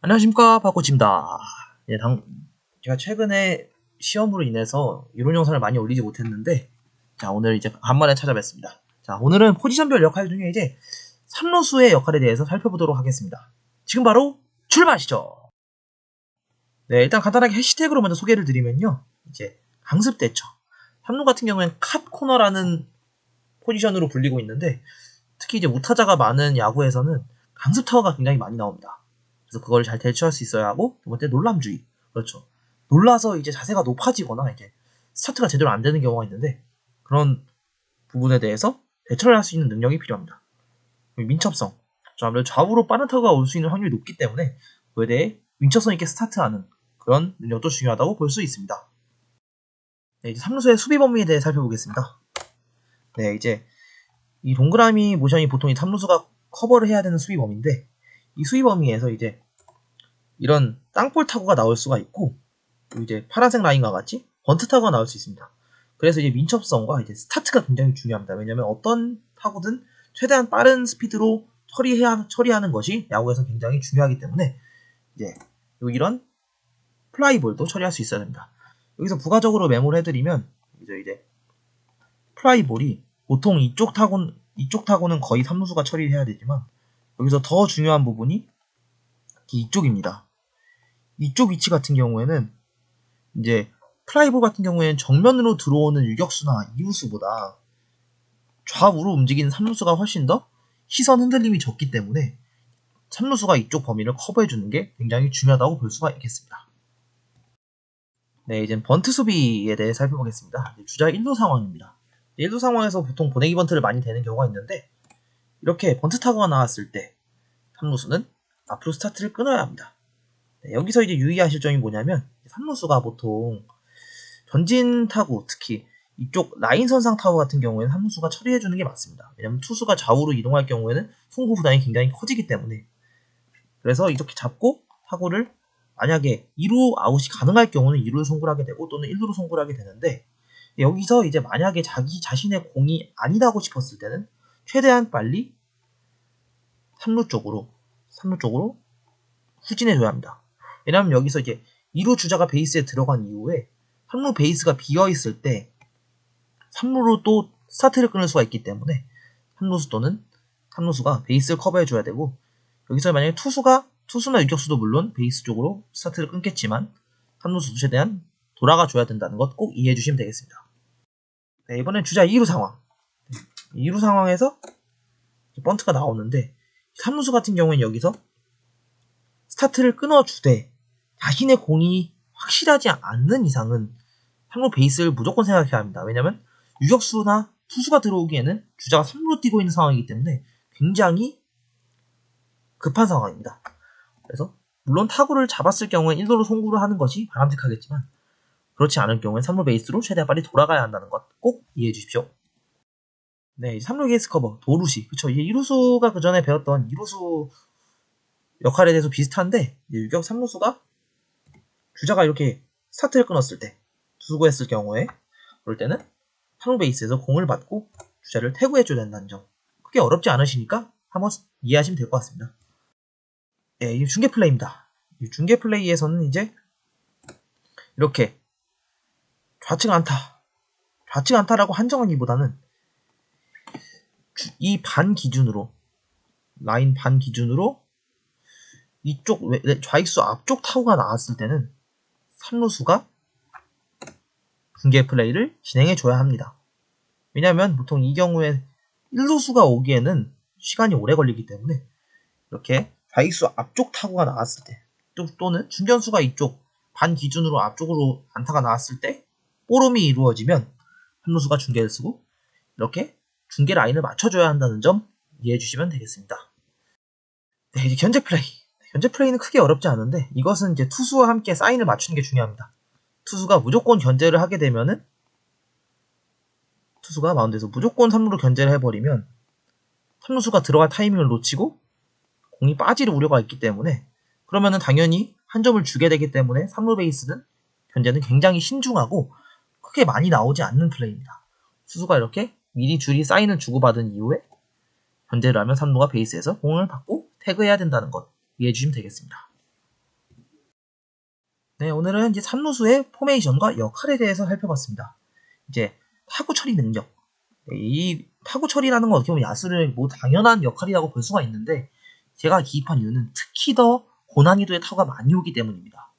안녕하십니까 박코치입니다. 예, 당, 제가 최근에 시험으로 인해서 이론 영상을 많이 올리지 못했는데 자 오늘 이제 간만에 찾아뵙습니다. 자 오늘은 포지션별 역할 중에 이제 3루수의 역할에 대해서 살펴보도록 하겠습니다. 지금 바로 출발하시죠. 네 일단 간단하게 해시태그로 먼저 소개를 드리면요. 이제 강습 대처 3루 같은 경우에는 캅 코너라는 포지션으로 불리고 있는데 특히 이제 우타자가 많은 야구에서는 강습 타워가 굉장히 많이 나옵니다. 그래서 그걸 잘 대처할 수 있어야 하고 두 번째 놀람주의. 그렇죠. 놀라서 이제 자세가 높아지거나 이제 스타트가 제대로 안 되는 경우가 있는데 그런 부분에 대해서 대처를 할 수 있는 능력이 필요합니다. 민첩성. 저 아무래도 좌우로 빠른 타구가 올 수 있는 확률이 높기 때문에 그에 대해 민첩성 있게 스타트하는 그런 능력도 중요하다고 볼 수 있습니다. 네, 이제 3루수의 수비 범위에 대해 살펴보겠습니다. 네 이제 이 동그라미 모션이 보통 이 3루수가 커버를 해야 되는 수비 범위인데 이 수위 범위에서 이제 이런 땅볼 타구가 나올 수가 있고 이제 파란색 라인과 같이 번트 타구가 나올 수 있습니다. 그래서 이제 민첩성과 이제 스타트가 굉장히 중요합니다. 왜냐하면 어떤 타구든 최대한 빠른 스피드로 처리해야 처리하는 것이 야구에서 굉장히 중요하기 때문에 이제 이런 플라이볼도 처리할 수 있어야 됩니다. 여기서 부가적으로 메모를 해드리면 이제 이제 플라이볼이 보통 이쪽 타구 이쪽 타구는 거의 3루수가 처리해야 되지만 여기서 더 중요한 부분이 이쪽입니다. 이쪽 위치 같은 경우에는 이제 플라이볼 같은 경우에는 정면으로 들어오는 유격수나 이루수보다 좌우로 움직이는 3루수가 훨씬 더 시선 흔들림이 적기 때문에 3루수가 이쪽 범위를 커버해주는 게 굉장히 중요하다고 볼 수가 있겠습니다. 네, 이제 번트 수비에 대해 살펴보겠습니다. 주자 1루 상황입니다. 1루 상황에서 보통 보내기 번트를 많이 되는 경우가 있는데 이렇게 번트 타구가 나왔을 때 3루수는 앞으로 스타트를 끊어야 합니다. 네, 여기서 이제 유의하실 점이 뭐냐면 3루수가 보통 전진 타구 특히 이쪽 라인선상 타구 같은 경우에는 3루수가 처리해주는 게 맞습니다. 왜냐면 투수가 좌우로 이동할 경우에는 송구 부담이 굉장히 커지기 때문에 그래서 이렇게 잡고 타구를 만약에 2루 아웃이 가능할 경우는 2루를 송구를 하게 되고 또는 1루로 송구를 하게 되는데 여기서 이제 만약에 자기 자신의 공이 아니다고 싶었을 때는 최대한 빨리 3루 쪽으로 3루 쪽으로 후진해 줘야 합니다. 왜냐하면 여기서 이제 2루 주자가 베이스에 들어간 이후에 3루 베이스가 비어 있을 때 3루로 또 스타트를 끊을 수가 있기 때문에 3루수 또는 3루수가 베이스를 커버해 줘야 되고 여기서 만약에 투수가 투수나 유격수도 물론 베이스 쪽으로 스타트를 끊겠지만 3루수 최대한 돌아가 줘야 된다는 것 꼭 이해해 주시면 되겠습니다. 네, 이번엔 주자 2루 상황. 2루 상황에서 번트가 나오는데 3루수 같은 경우는 여기서 스타트를 끊어주되 자신의 공이 확실하지 않는 이상은 3루 베이스를 무조건 생각해야 합니다. 왜냐하면 유격수나 투수가 들어오기에는 주자가 3루로 뛰고 있는 상황이기 때문에 굉장히 급한 상황입니다. 그래서 물론 타구를 잡았을 경우에 1루로 송구를 하는 것이 바람직하겠지만 그렇지 않을 경우에 3루 베이스로 최대한 빨리 돌아가야 한다는 것 꼭 이해해 주십시오. 네, 3루 게이스 커버, 도루시. 그쵸. 이게 1루수가 그 전에 배웠던 2루수 역할에 대해서 비슷한데, 유격 3루수가 주자가 이렇게 스타트를 끊었을 때, 투수구했을 경우에, 그럴 때는 3루 베이스에서 공을 받고 주자를 태구해줘야 된다는 점. 크게 어렵지 않으시니까 한번 이해하시면 될 것 같습니다. 네, 이 중계 플레이입니다. 이 중계 플레이에서는 이제 이렇게 좌측 안타, 좌측 안타라고 한정하기보다는 이 반 기준으로 라인 반 기준으로 이쪽 좌익수 앞쪽 타구가 나왔을 때는 3루수가 중계 플레이를 진행해 줘야 합니다. 왜냐하면 보통 이 경우에 1루수가 오기에는 시간이 오래 걸리기 때문에 이렇게 좌익수 앞쪽 타구가 나왔을 때 또는 중견수가 이쪽 반 기준으로 앞쪽으로 안타가 나왔을 때 뽀름이 이루어지면 3루수가 중계를 쓰고 이렇게 중계 라인을 맞춰줘야 한다는 점 이해해 주시면 되겠습니다. 네, 이제 견제 플레이. 견제 플레이는 크게 어렵지 않은데 이것은 이제 투수와 함께 사인을 맞추는 게 중요합니다. 투수가 무조건 견제를 하게 되면은 투수가 마운드에서 무조건 3루로 견제를 해버리면 3루수가 들어갈 타이밍을 놓치고 공이 빠질 우려가 있기 때문에 그러면은 당연히 한 점을 주게 되기 때문에 3루 베이스는 견제는 굉장히 신중하고 크게 많이 나오지 않는 플레이입니다. 투수가 이렇게 미리 줄이 사인을 주고받은 이후에 견제를 하면 3루가 베이스에서 공을 받고 태그해야 된다는 것 이해해 주시면 되겠습니다. 네, 오늘은 이제 삼루수의 포메이션과 역할에 대해서 살펴봤습니다. 이제 타구 처리 능력. 네, 이 타구 처리라는 건 어떻게 보면 야수를 뭐 당연한 역할이라고 볼 수가 있는데 제가 기입한 이유는 특히 더 고난이도의 타구가 많이 오기 때문입니다.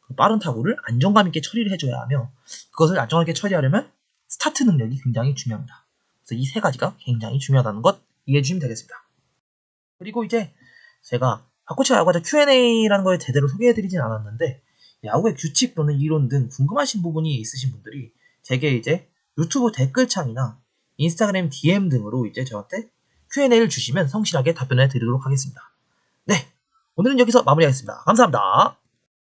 그 빠른 타구를 안정감 있게 처리를 해줘야 하며 그것을 안정감 있게 처리하려면 스타트 능력이 굉장히 중요합니다. 그래서 이 세 가지가 굉장히 중요하다는 것 이해해 주시면 되겠습니다. 그리고 이제 제가 박코치 야구자 Q&A라는 걸 제대로 소개해드리진 않았는데 야구의 규칙 또는 이론 등 궁금하신 부분이 있으신 분들이 제게 이제 유튜브 댓글창이나 인스타그램 DM 등으로 이제 저한테 Q&A를 주시면 성실하게 답변해 드리도록 하겠습니다. 네, 오늘은 여기서 마무리하겠습니다. 감사합니다.